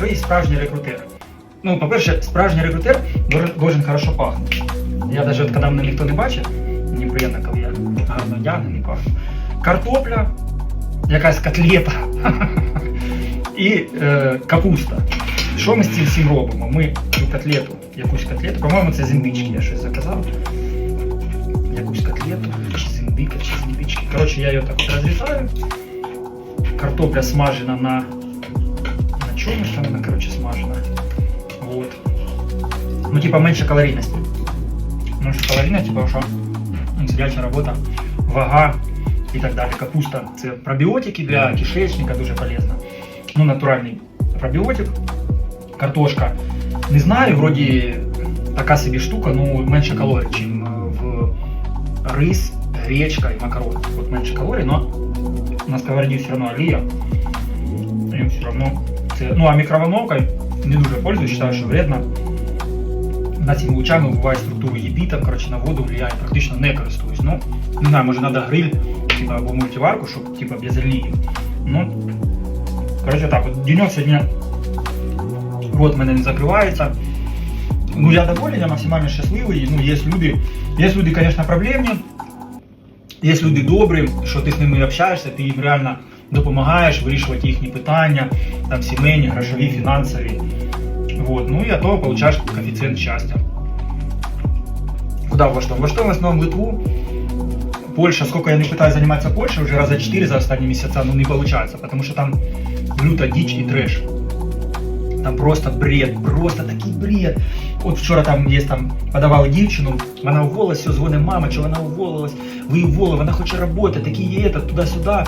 Що є справжній рекрутер? Ну, по-перше, справжній рекрутер должен, хорошо пахнути. Я навіть, от, коли мене ніхто не бачить, мені приємно, коли я гарно одягнений пахну. Картопля, якась котлета і е, капуста. Що ми з цим всім робимо? Ми котлету, якусь котлету, по-моєму, це з індички, я щось заказав. Якусь котлету, чи з індика, чи з індички. Коротше, я її так от розрізаю. Картопля смажена на. На чому ж там вона, коротше, смажена? Вот. Ну, типа менше калорійності. Менше калорійна, типа, що ну, сидяча робота, вага і так далі. Капуста це пробіотики для кишечника, дуже полезно. Ну, натуральний пробіотик. Картошка. Не знаю, вроді така собі штука, ну менше калорій, ніж в рис, гречка і макарони. От менше калорій, но на сковороді все одно олія. І все одно це. Ну а мікроволновкою не дуже пользуюсь, считаю, що вредно. На цими лучами буває структури єбі, там, коротше, на воду влияє, практично не користуюсь. Ну, не знаю, може треба гриль, типа, або мультиварку, щоб типа без олії. Ну, коротше так, от денек сьогодні рот в мене не закривається. Ну, я доволен, я максимально щасливий. Ну, є люди, є люди, звісно, проблемні, є люди добрі, що ти з ними общаєшся, ти їм реально допомагаєш вирішувати їхні питання, там сімейні, грошові, фінансові. Вот. Ну и от того получаешь коэффициент счастья. Куда во что? Во что в основном Литву. Польша, сколько я не пытаюсь заниматься Польшей, уже раза 4 за останні месяца, ну не получается, потому что там люта дичь и трэш. Там просто бред, просто такий бред. От вчора там є там подавали дівчину, вона уволилась, все, дзвонить мама, що вона уволилась, ви уволили, вона хоче роботи, такі є, это, туди-сюди.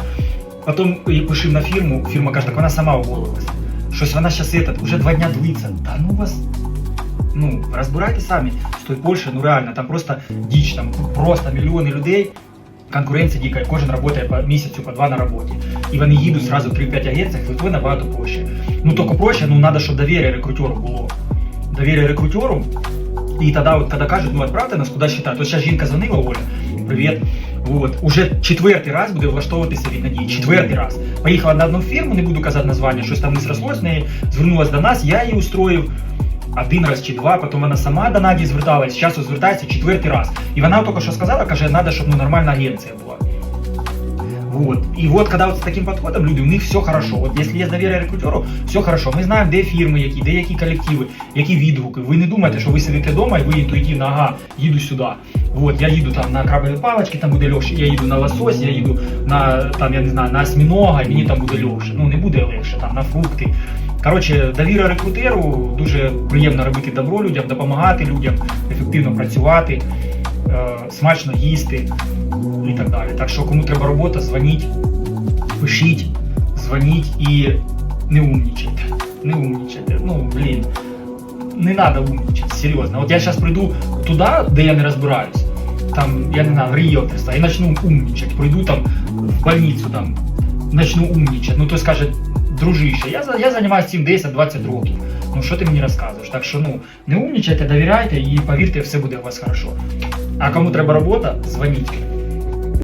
Потім я пишив на фірму, фірма каже, так вона сама уволилась. Щось вона зараз этот, уже два дня длиться. Та ну вас. Ну, розбирайте самі з тої Польщі, ну реально, там просто діч, там просто мільйони людей. Конкуренція дика, і кожен працює по місяцю, по два на роботі. І вони їдуть зразу в 3-5 агенціях, Литви набагато проще. Ну тільки проще, ну треба, щоб довір'я рекрутеру було. Довір'я рекрутеру. І тоді, от, коли кажуть, ну відправте нас куди считати. То зараз жінка дзвонила, Оля, привіт. Вот. Уже четвертий раз буде влаштовуватися від надії. Четвертий раз. Поїхала на одну фірму, не буду казати названня, щось там не срослось з неї, Звернулася до нас, я її устроїв один раз чи два, потім вона сама до Наді зверталась, зараз звертається четвертий раз. І вона тільки що сказала, каже, треба, щоб ну, нормальна агенція була. Вот. И вот, когда вот с таким подходом люди, у них все хорошо. Вот если є довір'я рекрутеру, все хорошо. Ми знаємо, де фірми, які, де які колективи, які відгуки. Ви не думайте, що ви сидите вдома і ви інтуїтивно, ага, їду сюди. Вот, я їду там на крабові палички, там буде легше, я їду на лосось, я їду на там, я не знаю, на осьмінога, і мені там буде легше. Ну не буде легше, там на фрукти. Коротше, довіра рекрутеру, дуже приємно робити добро людям, допомагати людям, ефективно працювати, смачно їсти і так далі. Так що кому треба робота, дзвоніть, пишіть, дзвоніть і не умнічайте. Не умнічайте. Ну, блін, не треба умнічати, серйозно. От я зараз прийду туди, де я не розбираюсь, там, я не знаю, риэлторство, і почну умнічати, прийду там в больницю, там, почну умнічати. Ну, той скаже, дружище, я, я займаюся цим 10-20 років. Ну що ти мені розказуєш? Так що ну не умнічайте, довіряйте і повірте, все буде у вас хорошо. А кому треба робота, дзвоніть.